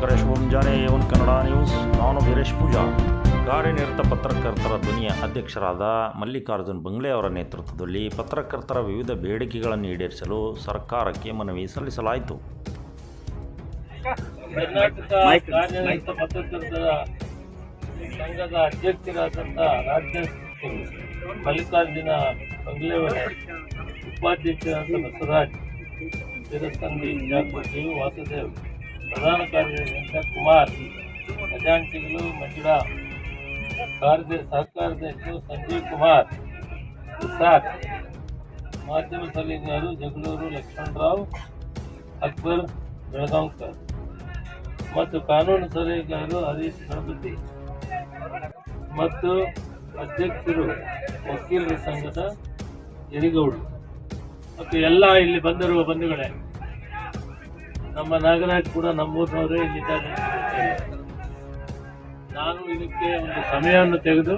ವೀಕ್ಷಕರೇ ಶುಭ ಮುಂಜಾನೆ A one Kannada news ನಾನು ವೀರೇಶ್ ಪೂಜಾ. ಕಾರ್ಯನಿರತ ಪತ್ರಕರ್ತರ ಧ್ವನಿಯ ಅಧ್ಯಕ್ಷರಾದ ಮಲ್ಲಿಕಾರ್ಜುನ್ ಬಂಗ್ಲೆ ಅವರ ನೇತೃತ್ವದಲ್ಲಿ ಪತ್ರಕರ್ತರ ವಿವಿಧ ಬೇಡಿಕೆಗಳನ್ನು ಈಡೇರಿಸಲು ಸರ್ಕಾರಕ್ಕೆ ಮನವಿ ಸಲ್ಲಿಸಲಾಯಿತು. ಕರ್ನಾಟಕ ಕಾರ್ಯನಿರತ ಪತ್ರಕರ್ತರ ಸಂಘದ ಅಧ್ಯಕ್ಷರಾದಂಥ ರಾಜ್ಯ ಮಲ್ಲಿಕಾರ್ಜುನ ಬಂಗ್ಲೆಯವರ ಉಪಾಧ್ಯಕ್ಷರಾದ ಬಸವರಾಜ್ ಚಿರಸಂಗಿ ಜಾಗೃತಿ ವಾಸುದೇವ್ ಪ್ರಧಾನ ಕಾರ್ಯದರ್ಶಿ ಕುಮಾರ್ ಖಜಾಂಚಿಗಳು ಮಂಜುಳಾ ಕಾರ್ಯ ಸಹಕಾರ್ಯದರ್ಶಿಗಳು ಸಂಜೀವ್ ಕುಮಾರ್ ಸಾಕ್ ಮಾಧ್ಯಮ ಸಲಹೆಗಾರರು ಜಗಳೂರು ಲಕ್ಷ್ಮಣರಾವ್, ಅಕ್ಬರ್ ಬೆಳಗಾಂಕರ್ ಮತ್ತು ಕಾನೂನು ಸಲಹೆಗಾರರು ಹರೀಶ್ ಗಣಪತಿ ಮತ್ತು ಅಧ್ಯಕ್ಷರು ವಕೀಲರ ಸಂಘದ ಯರಿಗೌಡು ಮತ್ತು ಎಲ್ಲ ಇಲ್ಲಿ ಬಂದಿರುವ ಬಂಧುಗಳೇ ನಮ್ಮ ನಾಗರಾಜ್ ಕೂಡ ನಮ್ಮೂರಿನವರೇ ಇಲ್ಲಿದ್ದಾರೆ. ನಾನು ಇದಕ್ಕೆ ಒಂದು ಸಮಯವನ್ನು ತೆಗೆದು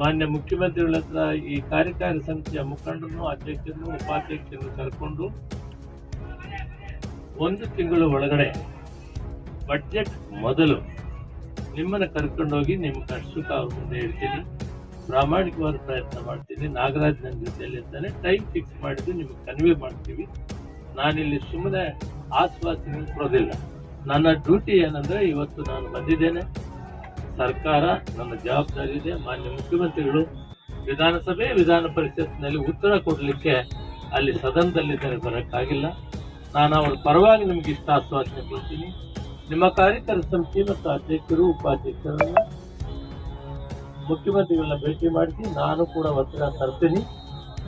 ಮಾನ್ಯ ಮುಖ್ಯಮಂತ್ರಿಗಳ ಹತ್ರ ಈ ಕಾರ್ಯಕಾರಿ ಸಮಿತಿಯ ಮುಖಂಡರನ್ನು, ಅಧ್ಯಕ್ಷರನ್ನು, ಉಪಾಧ್ಯಕ್ಷರನ್ನು ಕರ್ಕೊಂಡು ಒಂದು ತಿಂಗಳ ಒಳಗಡೆ ಬಡ್ಜೆಟ್ ಮೊದಲು ನಿಮ್ಮನ್ನು ಕರ್ಕೊಂಡೋಗಿ ನಿಮ್ಮ ಕಷ್ಟ ಮುಂದೆ ಹೇಳ್ತೀನಿ. ಪ್ರಾಮಾಣಿಕವಾದ ಪ್ರಯತ್ನ ಮಾಡ್ತೀನಿ. ನಾಗರಾಜ್ ನನ್ನ ಜೊತೆಯಲ್ಲಿ ಇರ್ತಾನೆ ಟೈಮ್ ಫಿಕ್ಸ್ ಮಾಡಿದ್ದು ನಿಮಗೆ ಕನ್ವೆ ಮಾಡ್ತೀವಿ. ನಾನಿಲ್ಲಿ ಸುಮ್ಮನೆ ಆಶ್ವಾಸನೆ ಕೊಡೋದಿಲ್ಲ. ನನ್ನ ಡ್ಯೂಟಿ ಏನಂದ್ರೆ ಇವತ್ತು ನಾನು ಬಂದಿದ್ದೇನೆ. ಸರ್ಕಾರ ನನ್ನ ಜವಾಬ್ದಾರಿ ಇದೆ. ಮಾನ್ಯ ಮುಖ್ಯಮಂತ್ರಿಗಳು ವಿಧಾನಸಭೆ, ವಿಧಾನ ಪರಿಷತ್ನಲ್ಲಿ ಉತ್ತರ ಕೊಡಲಿಕ್ಕೆ ಅಲ್ಲಿ ಸದನದಲ್ಲಿದ್ದಾರೆ, ಬರೋಕ್ಕಾಗಿಲ್ಲ. ನಾನು ಅವರ ಪರವಾಗಿ ನಿಮಗೆ ಇಷ್ಟ ಆಶ್ವಾಸನೆ ಕೊಡ್ತೀನಿ. ನಿಮ್ಮ ಕಾರ್ಯಕರ್ತ ಸಮಿತಿ ಮತ್ತು ಅಧ್ಯಕ್ಷರು, ಉಪಾಧ್ಯಕ್ಷರನ್ನು ಮುಖ್ಯಮಂತ್ರಿಗಳನ್ನ ಭೇಟಿ ಮಾಡಿಸಿ ನಾನು ಕೂಡ ಒತ್ತಡ ತರ್ತೀನಿ.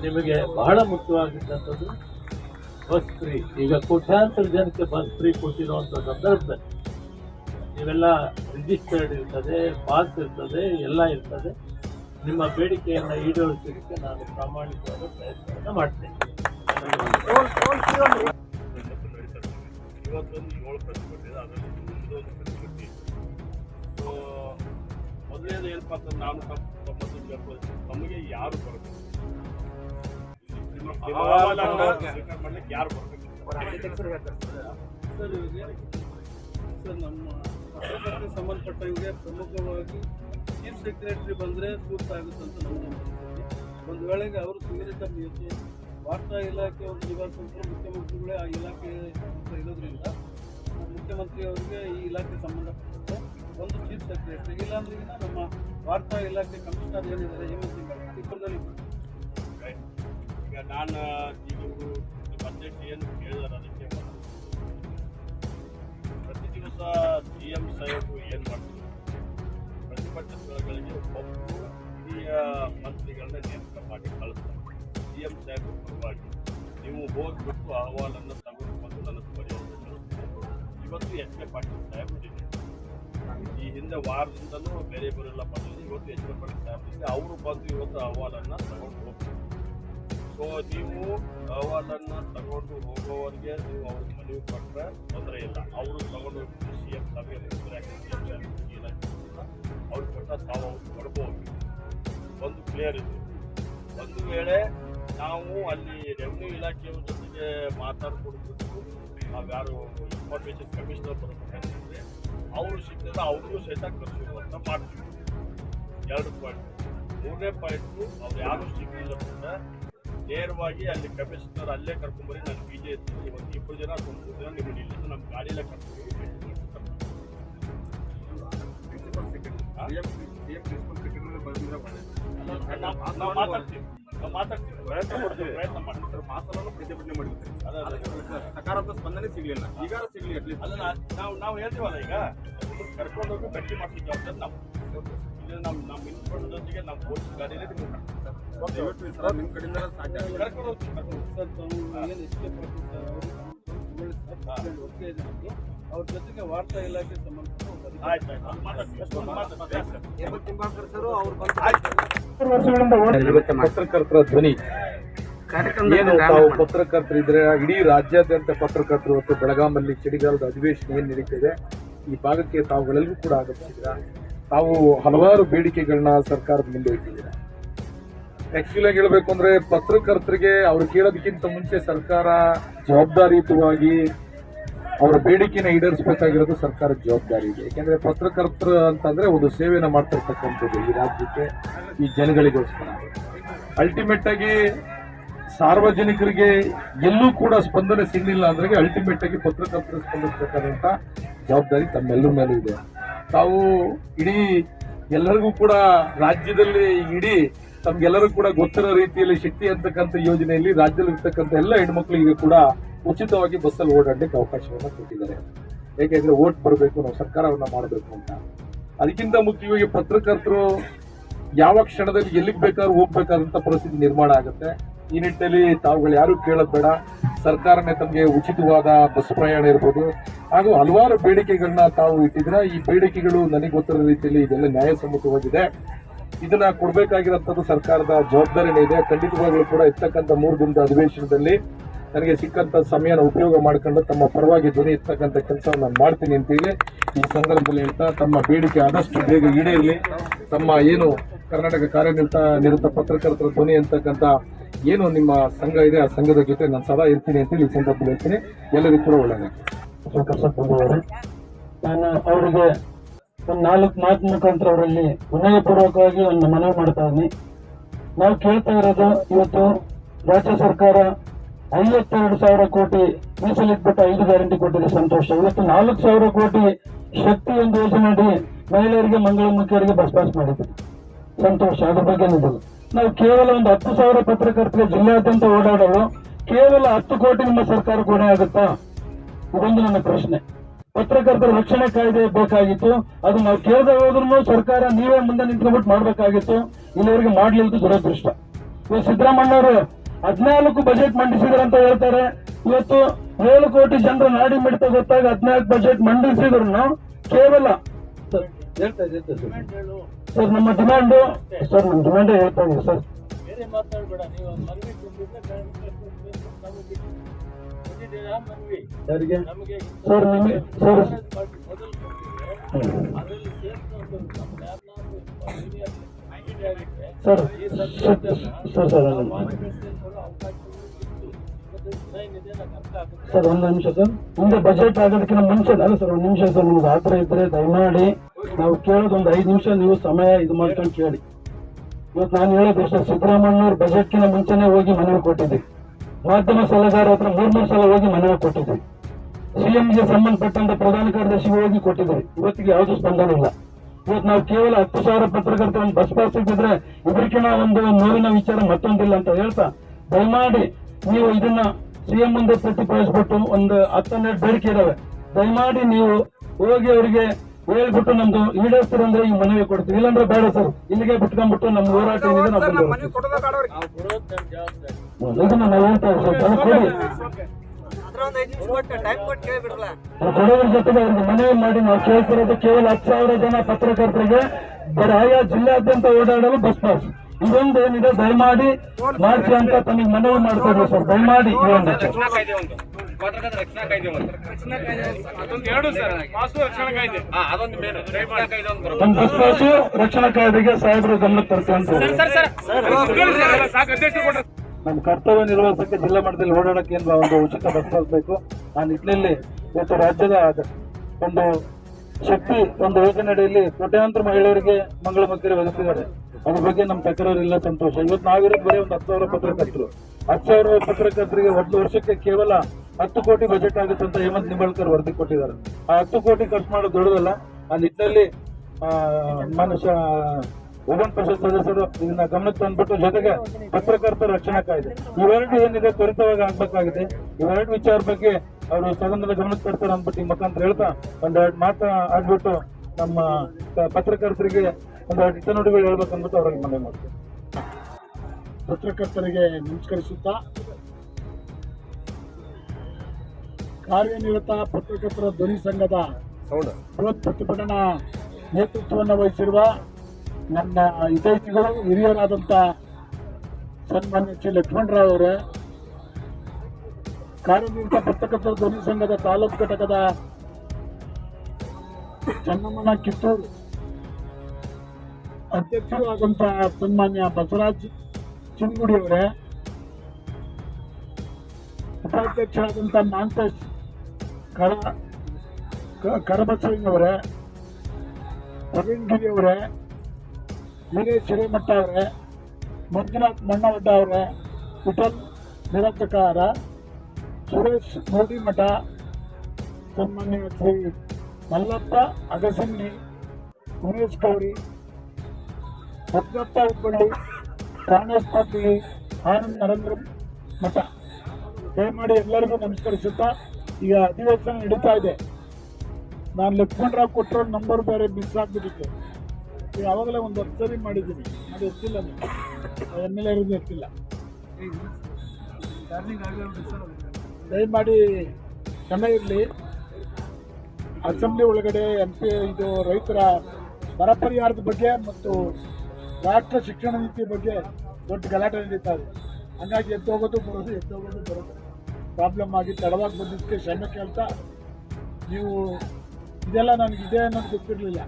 ನಿಮಗೆ ಬಹಳ ಮುಖ್ಯವಾಗಿದ್ದಂಥದ್ದು ಬಸ್ ಫ್ರೀ ಈಗ ಕೋಟ್ಯಾಂತರ ಜನಕ್ಕೆ ಬಸ್ ಫ್ರೀ ಕೊಟ್ಟಿರುವಂಥ ಸಂದರ್ಭದಲ್ಲಿ ನೀವೆಲ್ಲ ರಿಜಿಸ್ಟರ್ಡ್ ಇರ್ತದೆ ಪಾಸ್ ಇರ್ತದೆ ಎಲ್ಲ ಇರ್ತದೆ. ನಿಮ್ಮ ಬೇಡಿಕೆಯನ್ನು ಈಡೇರಿಸಲಿಕ್ಕೆ ನಾನು ಪ್ರಾಮಾಣಿಕವಾದ ಪ್ರಯತ್ನವನ್ನು ಮಾಡ್ತೇನೆ. ಇವತ್ತೊಂದು ಏಳು ಪ್ರತಿಭಟನೆ ಅದರಲ್ಲಿ ಪ್ರತಿಭಟನೆ ಸೊ ಮೊದಲನೇದು ಏನಪ್ಪ ಅಂತಂದ್ರೆ ನಾನು ತಮ್ಮ ತಮ್ಮದು ಕೇಳ್ಬೋದು ತಮಗೆ ಯಾರು ಬರಬೇಕು ಮಾಡ್ಲಿಕ್ಕೆ ಯಾರು ಸರ್ ನಮ್ಮ ಪತ್ರಕರ್ತರಿಗೆ ಸಂಬಂಧಪಟ್ಟಂಗೆ ಪ್ರಮುಖವಾಗಿ ಚೀಫ್ ಸೆಕ್ರೆಟರಿ ಬಂದರೆ ಸೂಕ್ತ ಆಗುತ್ತೆ ಅಂತ ನಮ್ಮ ಒಂದು ವೇಳೆಗೆ ಅವರು ಸುಗರಿತ ನೀತಿ ವಾರ್ತಾ ಇಲಾಖೆ ಒಂದು ನಿವಾಸಿಗಳು ಮುಖ್ಯಮಂತ್ರಿಗಳೇ ಆ ಇಲಾಖೆ ಇರೋದ್ರಿಂದ ಮುಖ್ಯಮಂತ್ರಿ ಅವರಿಗೆ ಈ ಇಲಾಖೆ ಸಂಬಂಧಪಟ್ಟಂತೆ ಒಂದು ಚೀಫ್ ಸೆಕ್ರೆಟರಿ ಇಲ್ಲಾಂದ್ರೆ ಈಗ ನಮ್ಮ ವಾರ್ತಾ ಇಲಾಖೆ ಕಮಿಷನರ್ ಏನಿದ್ದಾರೆ ಹೇಮಂತ್ ಇಬ್ಬರದಲ್ಲಿ ಈಗ ನಾನು ನೀವು ಅಧ್ಯಕ್ಷ ಏನು ಕೇಳಿದಾರೆ ಅದಕ್ಕೆ ಪ್ರತಿ ದಿವಸ ಸಿ ಎಂ ಸಾಹೇಬು ಏನು ಮಾಡ್ತಾರೆ? ಪ್ರತಿಭಟನೆ ಸ್ಥಳಗಳಿಗೆ ಒಬ್ಬರು ಹಿರಿಯ ಮಂತ್ರಿಗಳನ್ನ ನೇಮಕ ಮಾಡಿ ಕಳಿಸ್ತಾರೆ. ಸಿ ಎಂ ಸಾಹೇಬು ಪರವಾಗಿ. ನೀವು ಹೋಗ್ಬಿಟ್ಟು ಅಹವಾಲನ್ನು ತಗೊಂಡು ಬಂದು ನನಗೆ ಬರೆಯೋದು ಇವತ್ತು ಎಚ್ ಕೆ ಪಾಟೀಲ್ ಸಾಹೇಬರು ಈ ಹಿಂದೆ ವಾರದಿಂದಲೂ ಬೇರೆ ಬೇರೆಲ್ಲ ಬಂದಿದೆ. ಇವತ್ತು ಎಚ್ ಕೆ ಪಾಟೀಲ್ ಸಾಹೇಬ್ ಅವರು ಬಂದು ಇವತ್ತು ಅಹವಾಲನ್ನು ತಗೊಂಡು ಹೋಗ್ತಾರೆ. ಸೊ ನೀವು ಅಹವಾಲನ್ನ ತಗೊಂಡು ಹೋಗೋವರೆಗೆ ನೀವು ಅವ್ರ ಮನವಿ ಕೊಟ್ಟರೆ ತೊಂದರೆ ಇಲ್ಲ. ಅವರು ತಗೊಂಡು ಸಿ ಎಂ ಸಭೆ ಅವ್ರು ಕೊಟ್ಟ ತಾವು ಅವ್ರು ಕೊಡ್ಬೋದು. ಒಂದು ಕ್ಲಿಯರ್ ಇದೆ. ಒಂದು ವೇಳೆ ನಾವು ಅಲ್ಲಿ ರೆವಿನ್ಯೂ ಇಲಾಖೆಯವ್ರ ಜೊತೆಗೆ ಮಾತಾಡ್ಕೊಡ್ಬಿಟ್ಟು ನಾವು ಯಾರು ಇನ್ಫಾರ್ಮೇಷನ್ ಕಮಿಷನರ್ ಬರ್ಬೇಕಂತಂದ್ರೆ ಅವರು ಸಿಕ್ಕಿದ್ರೆ ಅವ್ರಿಗೂ ಸಹಿತ ಅಂತ ಮಾಡ್ತೀವಿ. ಎರಡು ಪಾಯಿಂಟ್ ಮೂರನೇ ಪಾಯಿಂಟು ಅವ್ರು ಯಾರು ಸಿಕ್ಕಿಲ್ಲ ಅಂದ್ರೆ ನೇರವಾಗಿ ಅಲ್ಲಿ ಕಮಿಷನರ್ ಅಲ್ಲೇ ಕರ್ಕೊಂಡ್ಬರಿ ನಾನು ಬಿ ಜೆ ಒಂದು ಇಬ್ಬರು ಜನ ಮೂರು ಜನ ನಿಮ್ಮ ಇಲ್ಲಿಂದ ನಮ್ಮ ಗಾಡಿಯಲ್ಲೇ ಕರ್ಕೊಂಡು ನಾವು ಮಾತಾಡ್ತೀವಿ ನಾವು ಮಾತಾಡ್ತೀವಿ ಪ್ರಯತ್ನ ಮಾಡ್ತೀವಿ ಪ್ರಯತ್ನ ಮಾಡ್ತೀವಿ ಮಾತಾಡೋದು ಪ್ರತಿಭಟನೆ ಮಾಡಿದ್ರು ಅದಕ್ಕೆ ಅದೇ ಸಕಾರಾತ್ಮಕ ಸ್ಪಂದನೆ ಸಿಗ್ಲಿಲ್ಲ ಈಗ ಸಿಗ್ಲಿ ಅಟ್ಲೀಸ್ಟ್ ಅದನ್ನ ನಾವು ನಾವು ಹೇಳ್ತೀವಲ್ಲ ಈಗ ಕರ್ಕೊಂಡು ಹೋಗಿ ಗಟ್ಟಿ ಮಾಡ್ತೀವಿ ಜವಾಬ್ದಾರಿ ನಾವು ನಮ್ಮ ನಮ್ಮ ಇನ್ಸ್ಪೆಕ್ಟರ್ ಜೊತೆಗೆ ನಮ್ಮ ಪೊಲೀಸ್ ಗಾಡಿಯಲ್ಲಿ ನಿಮ್ಗೆ ದಯವಿಟ್ಟು ಈ ನಿಮ್ಮ ಕಡೆಯಿಂದ ಸಾಧ್ಯ ಆಗಿಲ್ಲ. ಕರ್ಕೊಂಡು ಹೋಗ್ತೀವಿ. ಸರ್ ತಾವು ಏನು ಎಸ್ಕೇಪ್ ಆಗ್ತಿದ್ದಾರೆ ಅವರು ಜೊತೆಗೆ ವಾರ್ತಾ ಇಲಾಖೆ ಪತ್ರಕರ್ತರ ಧ್ವನಿ. ಏನು ತಾವು ಪತ್ರಕರ್ತರಿದ್ರೆ ಇಡೀ ರಾಜ್ಯಾದ್ಯಂತ ಪತ್ರಕರ್ತರು ಮತ್ತು ಬೆಳಗಾಮಲ್ಲಿ ಚಳಿಗಾಲದ ಅಧಿವೇಶನ ಏನು ನಡೀತಿದೆ ಈ ಭಾಗಕ್ಕೆ ತಾವುಗಳೆಲ್ಲರೂ ಕೂಡ ಆಗಮಿಸಿದ್ರ? ತಾವು ಹಲವಾರು ಬೇಡಿಕೆಗಳನ್ನ ಸರ್ಕಾರದ ಮುಂದೆ ಇಟ್ಟಿದ್ದೀರಾ? ಆಕ್ಚುಲಿ ಆಗಿ ಹೇಳಬೇಕು ಅಂದ್ರೆ ಪತ್ರಕರ್ತರಿಗೆ ಅವ್ರು ಕೇಳೋದಕ್ಕಿಂತ ಮುಂಚೆ ಸರ್ಕಾರ ಜವಾಬ್ದಾರಿಯುತವಾಗಿ ಅವರ ಬೇಡಿಕೆನ ಈಡೇರಿಸಬೇಕಾಗಿರೋದು ಸರ್ಕಾರದ ಜವಾಬ್ದಾರಿ ಇದೆ. ಯಾಕೆಂದ್ರೆ ಪತ್ರಕರ್ತರು ಅಂತಂದ್ರೆ ಒಂದು ಸೇವೆನ ಮಾಡ್ತಿರ್ತಕ್ಕಂಥದ್ದು ಈ ರಾಜ್ಯಕ್ಕೆ, ಈ ಜನಗಳಿಗೋಸ್ಕರ. ಅಲ್ಟಿಮೇಟ್ ಆಗಿ ಸಾರ್ವಜನಿಕರಿಗೆ ಎಲ್ಲೂ ಕೂಡ ಸ್ಪಂದನೆ ಸಿಗಲಿಲ್ಲ ಅಂದ್ರೆ ಅಲ್ಟಿಮೇಟ್ ಆಗಿ ಪತ್ರಕರ್ತರು ಸ್ಪಂದಿಸಬೇಕಾದಂತ ಜವಾಬ್ದಾರಿ ತಮ್ಮೆಲ್ಲರ ಮೇಲೂ ಇದೆ. ತಾವು ಇಡೀ ಎಲ್ಲರಿಗೂ ಕೂಡ ರಾಜ್ಯದಲ್ಲಿ ಇಡೀ ತಮ್ಗೆಲ್ಲರೂ ಕೂಡ ಗೊತ್ತಿರೋ ರೀತಿಯಲ್ಲಿ ಶಕ್ತಿ ಅಂತಕ್ಕಂಥ ಯೋಜನೆಯಲ್ಲಿ ರಾಜ್ಯದಲ್ಲಿ ಇರ್ತಕ್ಕಂಥ ಎಲ್ಲ ಹೆಣ್ಮಕ್ಳಿಗೆ ಕೂಡ ಉಚಿತವಾಗಿ ಬಸ್ಸಲ್ಲಿ ಓಡಾಡಲಿಕ್ಕೆ ಅವಕಾಶವನ್ನು ಕೊಟ್ಟಿದ್ದಾರೆ. ಏಕೆಂದ್ರೆ ಓಟ್ ಬರಬೇಕು, ನಾವು ಸರ್ಕಾರವನ್ನ ಮಾಡಬೇಕು ಅಂತ. ಅದಕ್ಕಿಂತ ಮುಖ್ಯವಾಗಿ ಪತ್ರಕರ್ತರು ಯಾವ ಕ್ಷಣದಲ್ಲಿ ಎಲ್ಲಿಗೆ ಬೇಕಾದ್ರೂ ಹೋಗ್ಬೇಕಾದಂತ ಪರಿಸ್ಥಿತಿ ನಿರ್ಮಾಣ ಆಗುತ್ತೆ. ಈ ನಿಟ್ಟಿನಲ್ಲಿ ತಾವುಗಳು ಯಾರು ಕೇಳೋದ್ ಬೇಡ. ಸರ್ಕಾರನೇ ತಮಗೆ ಉಚಿತವಾದ ಬಸ್ ಪ್ರಯಾಣ ಇರ್ಬೋದು. ಹಾಗೂ ಹಲವಾರು ಬೇಡಿಕೆಗಳನ್ನ ತಾವು ಇಟ್ಟಿದ್ರ ಈ ಬೇಡಿಕೆಗಳು ನನಗೆ ಗೊತ್ತಿರೋ ರೀತಿಯಲ್ಲಿ ಇದೆಲ್ಲ ನ್ಯಾಯಸಮ್ಮತವಾಗಿದೆ. ಇದನ್ನ ಕೊಡಬೇಕಾಗಿರೋಂಥದ್ದು ಸರ್ಕಾರದ ಜವಾಬ್ದಾರಿನೇ ಇದೆ. ಖಂಡಿತವಾಗ್ಲೂ ಕೂಡ ಇರ್ತಕ್ಕಂಥ ಮೂರು ದಿನದ ಅಧಿವೇಶನದಲ್ಲಿ ನನಗೆ ಸಿಕ್ಕಂತ ಸಮಯನ ಉಪಯೋಗ ಮಾಡ್ಕೊಂಡು ತಮ್ಮ ಪರವಾಗಿ ಧ್ವನಿ ಇರ್ತಕ್ಕಂಥ ಕೆಲಸವನ್ನು ನಾನು ಮಾಡ್ತೀನಿ ಅಂತೇಳಿ ಈ ಸಂದರ್ಭದಲ್ಲಿ ಹೇಳ್ತಾ, ತಮ್ಮ ಬೇಡಿಕೆ ಆದಷ್ಟು ಬೇಗ ಈಡೇರಲಿ. ತಮ್ಮ ಏನು ಕರ್ನಾಟಕ ಕಾರ್ಯನಿರತ ನಿರತ ಪತ್ರಕರ್ತರ ಧ್ವನಿ ಅಂತಕ್ಕಂಥ ಏನು ನಿಮ್ಮ ಸಂಘ ಇದೆ, ಆ ಸಂಘದ ಜೊತೆ ನಾನು ಸದಾ ಇರ್ತೀನಿ ಅಂತೇಳಿ ಈ ಸಂದರ್ಭದಲ್ಲಿ ಹೇಳ್ತೀನಿ. ಎಲ್ಲರಿಗೂ ಕೂಡ ಒಳ್ಳೆಯದು ನಾನು ಅವರಿಗೆ ಒಂದು ನಾಲ್ಕು ಮಾತು ಮುಖಾಂತರ ಅವರಲ್ಲಿ ವಿನಯಪೂರ್ವಕವಾಗಿ ಒಂದು ಮನವಿ ಮಾಡ್ತಾ ಇದ್ದೀನಿ. ನಾವು ಕೇಳ್ತಾ ಇರೋದು ಇವತ್ತು ರಾಜ್ಯ ಸರ್ಕಾರ ಐವತ್ತೆರಡು ಸಾವಿರ ಕೋಟಿ ಮೀಸಲಿಟ್ಬಿಟ್ಟು ಐದು ಗ್ಯಾರಂಟಿ ಕೊಟ್ಟಿದೆ ಸಂತೋಷ. ಇವತ್ತು ನಾಲ್ಕು ಸಾವಿರ ಕೋಟಿ ಶಕ್ತಿ ಒಂದು ಯೋಜನೆ ಮಹಿಳೆಯರಿಗೆ, ಮಂಗಳಮುಖಿಯರಿಗೆ ಬಸ್ ಪಾಸ್ ಮಾಡಿದ್ರು ಸಂತೋಷ. ಅದ್ರ ಬಗ್ಗೆ ನಿಂತಿಲ್ಲ ನಾವು ಕೇವಲ ಒಂದು ಹತ್ತು ಸಾವಿರ ಪತ್ರಕರ್ತರಿಗೆ ಜಿಲ್ಲಾದ್ಯಂತ ಓಡಾಡಲು ಕೇವಲ ಹತ್ತು ಕೋಟಿ ನಿಮ್ಮ ಸರ್ಕಾರ ಕೊನೆ ಆಗುತ್ತಾ? ಇದೊಂದು ನನ್ನ ಪ್ರಶ್ನೆ. ಪತ್ರಕರ್ತರ ರಕ್ಷಣೆ ಕಾಯ್ದೆ ಬೇಕಾಗಿತ್ತು. ಅದು ನಾವು ಕೇಳದೆ ಹೋದ್ರೂ ಸರ್ಕಾರ ನೀವೇ ಮುಂದೆ ನಿಂತ್ಕೊಂಡ್ಬಿಟ್ಟು ಮಾಡ್ಬೇಕಾಗಿತ್ತು. ಇಲ್ಲಿವರೆಗೆ ಮಾಡ್ಲಿಲ್ದು ದುರದೃಷ್ಟ. ಇವತ್ತು ಸಿದ್ದರಾಮಣ್ಣವರು ಹದಿನಾಲ್ಕು ಬಜೆಟ್ ಮಂಡಿಸಿದ್ರು ಅಂತ ಹೇಳ್ತಾರೆ. ಇವತ್ತು ಏಳು ಕೋಟಿ ಜನರ ನಾಡಿ ಮಿಡಿತ ಗೊತ್ತಾಗ ಹದಿನಾಲ್ಕು ಬಜೆಟ್ ಮಂಡಿಸಿದ್ರು ಕೇವಲ ಸರ್, ನಮ್ಮ ಡಿಮ್ಯಾಂಡ್ ಸರ್ ನಮ್ಮ ಡಿಮ್ಯಾಂಡ್ ಹೇಳ್ತಾ ಸರ್. ಬೇರೆ ಮಾತಾಡ್ಬೇಡ. ನೀವು ಮನವಿ ನಮಗೆ ಬಿಟ್ಟು ಕೊಟ್ಟಿದ್ದೀರಾ ಮನವಿ ಯಾರಿಗೆ? ನಮಗೆ ಸರ್ ಮೊದಲು ಕೊಟ್ಟಿದ್ರೆ ಅದರಲ್ಲಿ ಸರ್ ಒಂದು ನಿಮಿಷ ಸರ್. ಮುಂದೆ ಬಜೆಟ್ ಆಗೋದಕ್ಕಿಂತ ಮುಂಚೆ ಅಲ್ಲ ಸರ್. ಒಂದು ನಿಮಿಷ ಸರ್. ನಿಮ್ಗೆ ಆತರ ಇದ್ರೆ ದಯಮಾಡಿ ನಾವು ಕೇಳೋದು ಒಂದು ಐದು ನಿಮಿಷ ನೀವು ಸಮಯ ಇದು ಮಾಡ್ಕೊಂಡು ಕೇಳಿ. ಇವತ್ತು ನಾನು ಹೇಳೋದು ಇಷ್ಟ ಸಿದ್ದರಾಮಯ್ಯವ್ರ ಬಜೆಟ್ಗಿನ ಮುಂಚೆನೆ ಹೋಗಿ ಮನವಿ ಕೊಟ್ಟಿದ್ದೆ ಮಾಧ್ಯಮ ಸಲಹೆಗಾರ ಹತ್ರ ಮೂರ್ ಮೂರು ಸಲ ಹೋಗಿ ಮನವಿ ಕೊಟ್ಟಿದ್ವಿ. ಸಿಎಂಗೆ ಸಂಬಂಧಪಟ್ಟಂತ ಪ್ರಧಾನ ಕಾರ್ಯದರ್ಶಿ ಹೋಗಿ ಕೊಟ್ಟಿದ್ದೀವಿ ಇವತ್ತಿಗೆ ಯಾವುದು ಸ್ಪಂದನೆ ಇಲ್ಲ. ಇವತ್ತು ನಾವು ಕೇವಲ ಹತ್ತು ಸಾವಿರ ಪತ್ರಕರ್ತರ ಒಂದು ಬಸ್ ಪಾಸ್ ಸಿಕ್ಕಿದ್ರೆ ಇದಕ್ಕಿನ ಒಂದು ನೋವಿನ ವಿಚಾರ ಮತ್ತೊಂದಿಲ್ಲ ಅಂತ ಹೇಳ್ತಾ, ದಯಮಾಡಿ ನೀವು ಇದನ್ನ ಸಿಎಂ ಮುಂದೆ ಪ್ರತಿಪಾದಿಸ್ಬಿಟ್ಟು ಒಂದು ಹತ್ತನ್ನೆರಡು ಬೇಡಿಕೆ ಇದಾವೆ. ದಯಮಾಡಿ ನೀವು ಹೋಗಿ ಅವರಿಗೆ ಹೇಳ್ಬಿಟ್ಟು ನಮ್ದು ಈಡೇರಿಸ್ತೀರಂದ್ರೆ ಈ ಮನವಿ ಕೊಡ್ತೀವಿ. ಇಲ್ಲಾಂದ್ರೆ ಬೇಡ ಸರ್. ಇಲ್ಲಿಗೆ ಬಿಟ್ಕೊಂಡ್ಬಿಟ್ಟು ನಮ್ಮ ಹೋರಾಟ ಏನಿದೆ ನಾವು ಹೇಳ್ತಾ ಕೊಡೋದ್ರ ಜೊತೆಗೆ ಅವ್ರಿಗೆ ಮನವಿ ಮಾಡಿ ನಾವು ಕೇಳ್ತಿರೋದು ಕೇವಲ ಹತ್ತು ಸಾವಿರ ಜನ ಪತ್ರಕರ್ತರಿಗೆ ಬರ ಆಯಾ ಜಿಲ್ಲಾದ್ಯಂತ ಓಡಾಡಲು ಬಸ್ ಪಾಸ್ ಇದೊಂದು ಏನಿದೆ ದಯಮಾಡಿ ಮಾಡ್ತೀವಿ ಅಂತ ತಮಗೆ ಮನವಿ ಮಾಡ್ತಾ ಇದ್ದೀವಿ ಸರ್. ದಯಮಾಡಿ ಈ ರಕ್ಷಣಾ ಕಾಯ್ದೆ ಒಂದು. ಪತ್ರಕರ್ತರ ರಕ್ಷಣಾ ಕಾಯ್ದೆ ಒಂದು ಅದೊಂದು ಎರಡು ಸರ್ ಮಾಸು ರಕ್ಷಣಾ ಕಾಯ್ದೆ ಹಾ ಅದೊಂದು ಮೇನ್ ರಕ್ಷಣಾ ಕಾಯ್ದೆ ಒಂದು ಬರುತ್ತೆ. ಒಂದು ಬಸ್ ಪಾಸು ರಕ್ಷಣಾ ಕಾಯ್ದೆಗೆ ಸಾಹೇಬರು ಗಮನ. ಸಾಕು ಅಧ್ಯಕ್ಷರು ಕೊಟ್ಟರು ನಮ್ಮ ಕರ್ತವ್ಯ ನಿರ್ವಹಿಸಕ್ಕೆ ಜಿಲ್ಲಾ ಮಟ್ಟದಲ್ಲಿ ಓಡಾಡಕ್ಕೆ ಏನು ಒಂದು ಉಚಿತ ಬಸ್ ಪಾಸ್ ಬೇಕು ಆ ನಿಟ್ಟಿನಲ್ಲಿ ಇವತ್ತು ರಾಜ್ಯದ ಒಂದು ಶಕ್ತಿ ಒಂದು ಯೋಜನೆ ಅಡಿಯಲ್ಲಿ ಕೋಟ್ಯಾಂತರ ಮಹಿಳೆಯರಿಗೆ ಮಂಗಳ ಮಕ್ಕಳು ಒದಗಿಸಿದ್ದಾರೆ. ಅದ್ರ ಬಗ್ಗೆ ನಮ್ಮ ತಕರಾರಿಲ್ಲ ಸಂತೋಷ. ಇವತ್ತು ನಾವಿರೋದು ಬರೀ ಒಂದು ಹತ್ತು ಸಾವಿರ ಪತ್ರಕರ್ತರು. ಹತ್ತು ಸಾವಿರ ಪತ್ರಕರ್ತರಿಗೆ ಒಂದು ವರ್ಷಕ್ಕೆ ಕೇವಲ ಹತ್ತು ಕೋಟಿ ಬಜೆಟ್ ಆಗುತ್ತೆ ಅಂತ ಹೇಮಂತ್ ನಿಂಬಾಳ್ಕರ್ ವರದಿ ಕೊಟ್ಟಿದ್ದಾರೆ. ಆ ಹತ್ತು ಕೋಟಿ ಖರ್ಚು ಮಾಡೋದು ದೊಡ್ಡದಲ್ಲ, ಆ ನಿಟ್ಟಿನಲ್ಲಿ ಮನುಷ್ಯ ವಿಧಾನ ಪರಿಷತ್ ಸದಸ್ಯರು ಇದನ್ನ ಗಮನಕ್ಕೆ ತಂದ್ಬಿಟ್ಟು ಜೊತೆಗೆ ಪತ್ರಕರ್ತರ ರಕ್ಷಣಾ ಕಾಯ್ದೆ. ಇವೆರಡು ಏನಿದೆ ತ್ವರಿತವಾಗಿ ಆಗ್ಬೇಕಾಗಿದೆ. ಇವೆರಡು ವಿಚಾರ ಬಗ್ಗೆ ಅವರು ಸದನದ ಗಮನಕ್ಕೆ ತರ್ತಾರೆ ಅಂದ್ಬಿಟ್ಟು ಈ ಮುಖಾಂತರ ಹೇಳ್ತಾ ಒಂದೆರಡು ಮಾತು ಆಡ್ಬಿಟ್ಟು ನಮ್ಮ ಪತ್ರಕರ್ತರಿಗೆ ಒಂದೆರಡು ಹಿತನುಡಿಗಳು ಹೇಳ್ಬೇಕು ಅಂದ್ಬಿಟ್ಟು ಅವ್ರಿಗೆ ಮನವಿ ಮಾಡ್ತೀವಿ ಪತ್ರಕರ್ತರಿಗೆ ನಮಸ್ಕರಿಸುತ್ತಾ ಕಾರ್ಯನಿರತ ಪತ್ರಕರ್ತರ ಧ್ವನಿ ಸಂಘದ ಬೃಹತ್ ಪ್ರತಿಭಟನಾ ನೇತೃತ್ವವನ್ನು ವಹಿಸಿರುವ ನನ್ನ ಹಿತೈಷಿಗಳು ಹಿರಿಯರಾದಂಥ ಸನ್ಮಾನ್ಯ ಶ್ರೀ ಲಕ್ಷ್ಮಣರಾವ್ ಅವರೇ ಕಾರ್ಯನಿರತ ಪತ್ರಕರ್ತರ ಧ್ವನಿ ಸಂಘದ ತಾಲೂಕು ಘಟಕದ ಚನ್ನಮ್ಮನ ಕಿತ್ತೂರು ಅಧ್ಯಕ್ಷರು ಆದಂತಹ ಸನ್ಮಾನ್ಯ ಬಸವರಾಜ್ ಚಿಂಗುಡಿ ಅವರೇ ಉಪಾಧ್ಯಕ್ಷರಾದಂಥ ಮಾಂತೇಶ್ ಕರ, ಕ- ಕರಬಸವಯ್ಯನವರೇ ಪ್ರವೀಣ್ ಗಿರಿ ಅವರೇ ವೀರೇಶ್ ಹಿರೇಮಠ ಅವರೇ, ಮಂಜುನಾಥ್ ಮಣ್ಣವಡ್ಡ ಅವರೇ ವಿಠಲ್ ನಿರಂತಕಾರ, ಸುರೇಶ್ ಮೋದಿಮಠ, ಸನ್ಮಾನ್ಯ ಶ್ರೀ ಮಲ್ಲಪ್ಪ ಅಗಸನ್ನಿ, ಉಮೇಶ್ ಕೌರಿ ಭದ್ರಪ್ಪ ಹುಬ್ಬಳ್ಳಿ ಪ್ರಾಣೇಶ್ ಆನಂದ್ ನರೇಂದ್ರ ಮಠ. ದಯಮಾಡಿ ಎಲ್ಲರಿಗೂ ನಮಸ್ಕರಿಸುತ್ತಾ ಈಗ ಅಧಿವೇಶನ ನಡೀತಾ ಇದೆ. ನಾನು ಲಕ್ಷ್ಮಣರಾವ್ ಕೊಟ್ಟರೋ ನಂಬರ್ ಬೇರೆ ಮಿಸ್ ಆಗಿಬಿಟ್ಟಿತ್ತು. ಈಗ ಆವಾಗಲೇ ಒಂದು ಹತ್ತು ಸರಿ ಮಾಡಿದ್ದೀನಿ. ಅದು ಎತ್ತಿಲ್ಲ ಎಂ ಎಲ್ ಎ ಎತ್ತಿಲ್ಲ. ದಯಮಾಡಿ ಕ್ಷಮೆ ಇರಲಿ. ಅಸೆಂಬ್ಲಿ ಒಳಗಡೆ ಎಂ ಪಿ ಇದು ರೈತರ ಬರ ಪರಿಹಾರದ ಬಗ್ಗೆ ಮತ್ತು ರಾಷ್ಟ್ರ ಶಿಕ್ಷಣ ನೀತಿ ಬಗ್ಗೆ ದೊಡ್ಡ ಗಲಾಟೆ ನಡೀತಾ ಇದೆ. ಹಂಗಾಗಿ ಎದ್ದೋಗೋದು ಬರೋದು ಎದ್ದೋಗೋದು ಬರೋದು. ಪ್ರಾಬ್ಲಮ್ ಆಗಿ ತಡವಾಗಿ ಬಂದಿದ್ದಕ್ಕೆ ಕ್ಷಮೆ ಕೇಳ್ತಾ ನೀವು ಇದೆಲ್ಲ ನನಗೆ ಇದೆ ಅನ್ನೋದು ಗೊತ್ತಿರಲಿಲ್ಲ.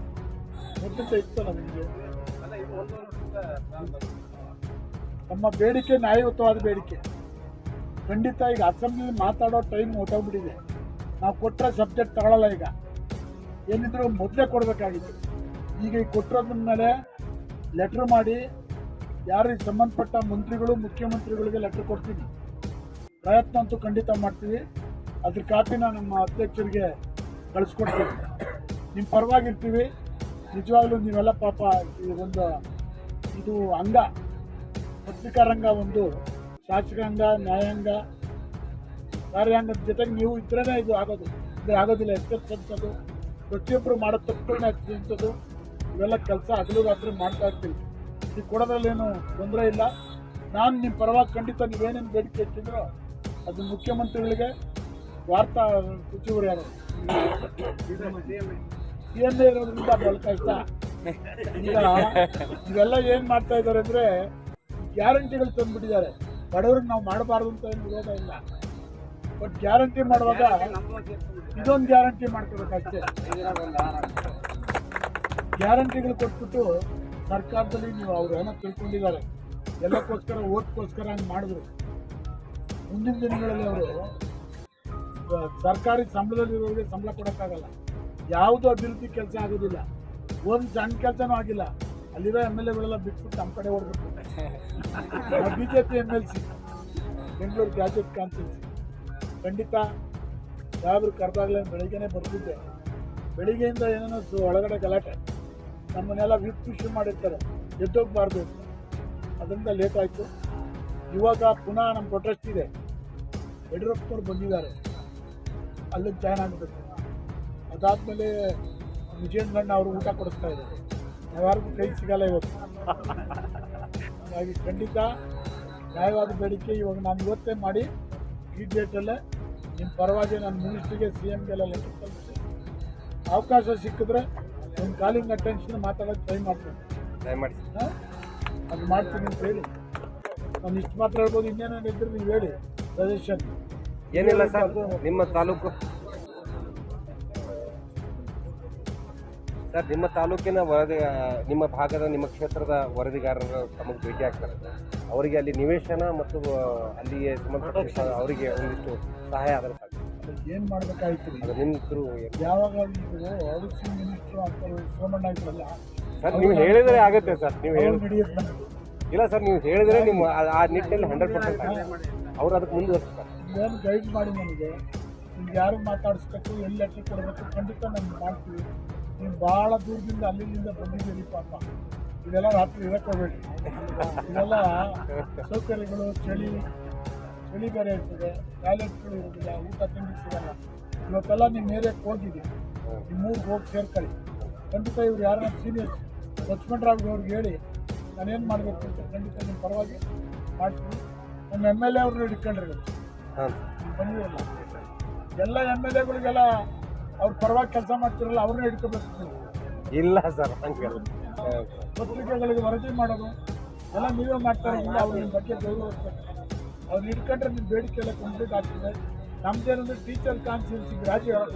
ಗೊತ್ತಿತ್ತ ಇತ್ತು ನಮಗೆ? ನಮ್ಮ ಬೇಡಿಕೆ ನ್ಯಾಯಯುತವಾದ ಬೇಡಿಕೆ. ಖಂಡಿತ ಈಗ ಅಸೆಂಬ್ಲಿ ಮಾತಾಡೋ ಟೈಮ್ ಹೊಟ್ಟೋಗ್ಬಿಟ್ಟಿದೆ ನಾವು ಕೊಟ್ಟರೆ ಸಬ್ಜೆಕ್ಟ್ ತಗೊಳ್ಳಲ್ಲ ಈಗ. ಏನಿದ್ರು ಮೊದಲೇ ಕೊಡಬೇಕಾಗಿತ್ತು. ಈಗ ಈ ಕೊಟ್ಟಿರೋದ್ರ ಮೇಲೆ ಲೆಟ್ರ್ ಮಾಡಿ ಯಾರಿಗೆ ಸಂಬಂಧಪಟ್ಟ ಮಂತ್ರಿಗಳು, ಮುಖ್ಯಮಂತ್ರಿಗಳಿಗೆ ಲೆಟ್ರ್ ಕೊಡ್ತೀನಿ. ಪ್ರಯತ್ನ ಅಂತೂ ಖಂಡಿತ ಮಾಡ್ತೀವಿ. ಅದ್ರ ಕಾಪಿನ ನಮ್ಮ ಅಧ್ಯಕ್ಷರಿಗೆ ಕಳಿಸ್ಕೊಡ್ತೀವಿ. ನಿಮ್ಮ ಪರವಾಗಿರ್ತೀವಿ. ನಿಜವಾಗ್ಲೂ ನೀವೆಲ್ಲ ಪಾಪ ಈ ಒಂದು ಇದು ಅಂಗ, ಪತ್ರಿಕಾ ಒಂದು ಶಾಸಕಾಂಗ ನ್ಯಾಯಾಂಗ ಕಾರ್ಯಾಂಗದ ಜೊತೆಗೆ ನೀವು ಇದ್ರೇ ಇದು ಆಗೋದು. ಅಂದರೆ ಆಗೋದಿಲ್ಲ ಎಚ್ಚರಿಸೋದು ಪ್ರತಿಯೊಬ್ಬರು ಮಾಡೋ ತಪ್ಪುಗಳನ್ನ ಎಚ್ಚರಿಸೋದು ಇವೆಲ್ಲ ಕೆಲಸ ಹಗಲು ರಾತ್ರಿ ಮಾಡ್ತಾ ಇರ್ತೀವಿ. ಇದು ಕೊಡೋದ್ರಲ್ಲೇನು ತೊಂದರೆ ಇಲ್ಲ. ನಾನು ನಿಮ್ಮ ಪರವಾಗಿ ಖಂಡಿತ ನೀವೇನೇನು ಬೇಡಿಕೆ ಇಟ್ಟಿದ್ರೋ ಅದು ಮುಖ್ಯಮಂತ್ರಿಗಳಿಗೆ ವಾರ್ತಾ ಸಚಿವರು ಯಾರು? ಸಿ ಎಂ ಎ ಇರೋದ್ರಿಂದ ಬಹಳ ಕಷ್ಟ. ಈಗ ಇವೆಲ್ಲ ಏನು ಮಾಡ್ತಾ ಇದ್ದಾರೆ ಅಂದರೆ ಗ್ಯಾರಂಟಿಗಳು ತಂದ್ಬಿಟ್ಟಿದ್ದಾರೆ. ಬಡವ್ರಿಗೆ ನಾವು ಮಾಡಬಾರ್ದು ಅಂತ ಏನು ವಿರೋಧ ಇಲ್ಲ. ಬಟ್ ಗ್ಯಾರಂಟಿ ಮಾಡುವಾಗ ಇದೊಂದು ಗ್ಯಾರಂಟಿ ಮಾಡ್ಕೋಬೇಕಷ್ಟೇ ಗ್ಯಾರಂಟಿಗಳು ಕೊಟ್ಬಿಟ್ಟು ಸರ್ಕಾರದಲ್ಲಿ ನೀವು ಅವ್ರು ಏನೋ ತಿಳ್ಕೊಂಡಿದ್ದಾರೆ. ಎಲ್ಲಕ್ಕೋಸ್ಕರ, ಓಟ್ಗೋಸ್ಕರ ಹಂಗೆ ಮಾಡಿದ್ರು. ಮುಂದಿನ ದಿನಗಳಲ್ಲಿ ಅವರು ಸರ್ಕಾರಿ ಸಂಬಳದಲ್ಲಿರೋರಿಗೆ ಸಂಬಳ ಕೊಡೋಕ್ಕಾಗಲ್ಲ. ಯಾವುದು ಅಭಿವೃದ್ಧಿ ಕೆಲಸ ಆಗೋದಿಲ್ಲ. ಒಂದು ಸಣ್ಣ ಕೆಲಸನೂ ಆಗಿಲ್ಲ. ಅಲ್ಲಿರೋ ಎಂ ಎಲ್ ಎಗಳೆಲ್ಲ ಬಿಟ್ಬಿಟ್ಟು ನಮ್ಮ ಕಡೆ ಹೊಡ್ಬಿಟ್ಟು B J P M L C, Bengaluru graduate constituency. ಖಂಡಿತ ಯಾವ್ರು ಕರೆದಾಗಲೇ ಬೆಳಿಗ್ಗೆನೇ ಬರ್ತಿದ್ದೆ. ಬೆಳಿಗ್ಗೆಯಿಂದ ಏನೇನೋ ಒಳಗಡೆ ಗಲಾಟೆ. ನಮ್ಮನ್ನೆಲ್ಲ ವಿಪ್ ಇಶ್ಯೂ ಮಾಡಿರ್ತಾರೆ. ಎದ್ದೋಗ್ಬಾರ್ದು ಅದರಿಂದ ಲೇಟ್ ಆಯಿತು. ಇವಾಗ ಪುನಃ ನಮ್ಮ ಪ್ರೊಟೆಸ್ಟ್ ಇದೆ. ಯಡಿಯೂರಪ್ಪನವ್ರು ಬಂದಿದ್ದಾರೆ. ಅಲ್ಲಿಗೆ ಜಾಯ್ನ್ ಆಗಬೇಕು ಅದಾದಮೇಲೆ ವಿಜೇಂದ್ರಣ್ಣ ಅವರು ಊಟ ಕೊಡಿಸ್ತಾ ಇದ್ದಾರೆ. ಯಾವ್ಯಾರಿಗೂ ಕೈ ಸಿಗಲ್ಲ ಇವತ್ತು ಹಾಗಾಗಿ ಖಂಡಿತ ನ್ಯಾಯವಾದ ಬೇಡಿಕೆ ಇವಾಗ ನಾನು ಇವತ್ತೇ ಮಾಡಿ ಈ ಡೇಟಲ್ಲೇ ನಿಮ್ಮ ಪರವಾಗಿ ನಾನು ಮಿನಿಸ್ಟ್ರಿಗೆ ಸಿ ಎಮ್ಗೆಲ್ಲ ಲೆಟರ್ ಕಳಿಸಿ. ಅವಕಾಶ ಸಿಕ್ಕಿದ್ರೆ ಒಂದು ಕಾಲಿಂಗ್ ಅಟೆನ್ಷನ್ ಮಾತಾಡೋಕ್ಕೆ ಟ್ರೈ ಮಾಡ್ತೀನಿ. ಟ್ರೈ ಮಾಡ್ತೀನಿ ಅದು ಮಾಡ್ತೀನಿ ಅಂತ ಹೇಳಿ. ನಾನು ಇಷ್ಟು ಮಾತ್ರ ಹೇಳ್ಬೋದು. ಇನ್ನೇನೇನು ಇದ್ರೆ ನೀವು ಹೇಳಿ ಸಜೆಷನ್ ಏನಿಲ್ಲ ಸರ್ ನಿಮ್ಮ ತಾಲೂಕು. ಸರ್ ನಿಮ್ಮ ತಾಲೂಕಿನ ವರದಿ ನಿಮ್ಮ ಭಾಗದ ನಿಮ್ಮ ಕ್ಷೇತ್ರದ ವರದಿಗಾರರು ತಮಗೆ ಭೇಟಿ ಆಗ್ತಾರೆ. ಅವರಿಗೆ ಅಲ್ಲಿ ನಿವೇಶನ ಮತ್ತು ಅಲ್ಲಿಗೆ ಸಂಬಂಧಪಟ್ಟ ಅವರಿಗೆ ಒಂದಿಷ್ಟು ಸಹಾಯ ಆದರೆ ಸಾಕು. ಏನು ಮಾಡಬೇಕಾಯ್ತು ಅದು ನಿಮ್ಮ ಥ್ರೂ ಯಾವಾಗ ನೀವು ಹೌಸಿಂಗ್ ಮಿನಿಸ್ಟ್ರು ಅಂತ ಸೋಮಣ್ಣ ಇದ್ರಲ್ಲ ಸರ್ ನೀವು ಹೇಳಿದರೆ ಆಗುತ್ತೆ ಸರ್ ನೀವು ಹೇಳಿ. ನಡೆಯುತ್ತೆ ಇಲ್ಲ ಸರ್, ನೀವು ಹೇಳಿದ್ರೆ ನಿಮ್ಮ ಆ- ನಿಟ್ಟಿನಲ್ಲಿ ಹಂಡ್ರೆಡ್ ಪರ್ಸೆಂಟ್ ಅವ್ರು ಅದಕ್ಕೆ ಮುಂದುವರಿಸ್ತಾರೆ ಏನು ಗೈಡ್ ಮಾಡಿ ನನಗೆ ನಿಮ್ಗೆ ಯಾರು ಮಾತಾಡಿಸ್ಬೇಕು, ಎಲ್ಲಿ ಲೆಟ್ರ್ ಕೊಡಬೇಕು, ಖಂಡಿತ ನಾನು ಮಾಡ್ತೀವಿ. ನೀವು ಭಾಳ ದೂರದಿಂದ ಅಲ್ಲಿಂದ ಬಂದಿದ್ದೀರಿ ಪಾಪ. ಇದೆಲ್ಲ ರಾತ್ರಿ ಇರಕ್ಕೆ ಹೋಗ್ಬೇಡಿ ಇದೆಲ್ಲ ಸೌಕರ್ಯಗಳು, ಚಳಿ ಚಳಿ ಬೇರೆ ಇರ್ತದೆ, ಟಾಯ್ಲೆಟ್ಗಳು ಇರೋದಿಲ್ಲ ಊಟ ತಿಂಡಿ ಸಿಗಲ್ಲ ಇವತ್ತೆಲ್ಲ ನಿಮ್ಮ ಏರಿಯಾಕ್ಕೆ ಹೋಗಿದ್ದೀವಿ ನಿಮ್ಮ ಊರಿಗೆ ಹೋಗಿ ಸೇರ್ಕೊಳ್ಳಿ. ಖಂಡಿತ ಇವ್ರು ಯಾರನ್ನ ಸೀನಿಯರ್ಸ್ ಲಕ್ಷ್ಮಣರಾವ್ ಅವ್ರಿಗೆ ಹೇಳಿ ನಾನೇನು ಮಾಡಬೇಕು ಅಂತ ಖಂಡಿತ ನಿಮ್ಮ ಪರವಾಗಿ ಮಾಡ್ತೀನಿ. ನಮ್ಮ ಎಂ ಎಲ್ ಎ ಅವ್ರನ್ನ ಹಿಡ್ಕೊಂಡ್ರಿ ಬಂದಿರಲ್ಲ ಎಲ್ಲ ಎಂ ಎಲ್ ಎಗಳಿಗೆಲ್ಲ ಅವ್ರ ಪರವಾಗಿ ಕೆಲಸ ಮಾಡ್ತಿರಲ್ಲ ಅವ್ರನ್ನ ಹಿಡ್ಕೋಬೇಕು ಇಲ್ಲ ಸರ್. ಪತ್ರಿಕೆಗಳಿಗೆ ವರದಿ ಮಾಡೋದು ಎಲ್ಲ ನೀವೇ ಮಾಡ್ತಾರೆ ಇಲ್ಲ ಅವ್ರ ನಿಮ್ಮ ಬಗ್ಗೆ ಗೌರವ ಅವ್ರನ್ನ ಹಿಡ್ಕೊಂಡ್ರೆ ನಿಮ್ಮ ಬೇಡಿಕೆ ಎಲ್ಲ ಕಂಪ್ಲೀಟ್ ಆಗ್ತದೆ. ನಮ್ದೇನಂದ್ರೆ teacher constituency graduate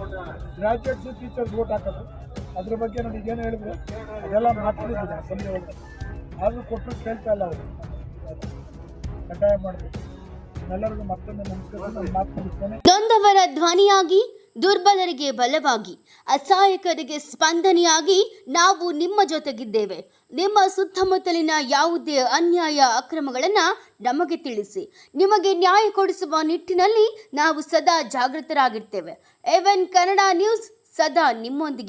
graduates teachers vote ಹಾಕೋದು. ಅದ್ರ ಬಗ್ಗೆ ನೋಡಿ ಏನು ಹೇಳಿದ್ರೆ ಅದೆಲ್ಲ ಮಾತಾಡಿದ್ದೀನಿ ಸಂಜೆ ಆದರೂ ಕೊಟ್ಟರು ಕೇಳ್ತಾ ಇಲ್ಲ ಅವರು. ಕಡ್ಡಾಯ ಮಾಡಬೇಕು. ಎಲ್ಲರಿಗೂ ಮತ್ತೊಮ್ಮೆ ನಮಸ್ಕಾರ ನೊಂದವರ ಧ್ವನಿಯಾಗಿ, ದುರ್ಬಲರಿಗೆ ಬಲವಾಗಿ, ಅಸಹಾಯಕರಿಗೆ ಸ್ಪಂದನೆಯಾಗಿ ನಾವು ನಿಮ್ಮ ಜೊತೆಗಿದ್ದೇವೆ. ನಿಮ್ಮ ಸುತ್ತಮುತ್ತಲಿನ ಯಾವುದೇ ಅನ್ಯಾಯ ಅಕ್ರಮಗಳನ್ನು ನಮಗೆ ತಿಳಿಸಿ. ನಿಮಗೆ ನ್ಯಾಯ ಕೊಡಿಸುವ ನಿಟ್ಟಿನಲ್ಲಿ ನಾವು ಸದಾ ಜಾಗೃತರಾಗಿರ್ತೇವೆ. ಎವೆನ್ ಕನ್ನಡ ನ್ಯೂಸ್ ಸದಾ ನಿಮ್ಮೊಂದಿಗೆ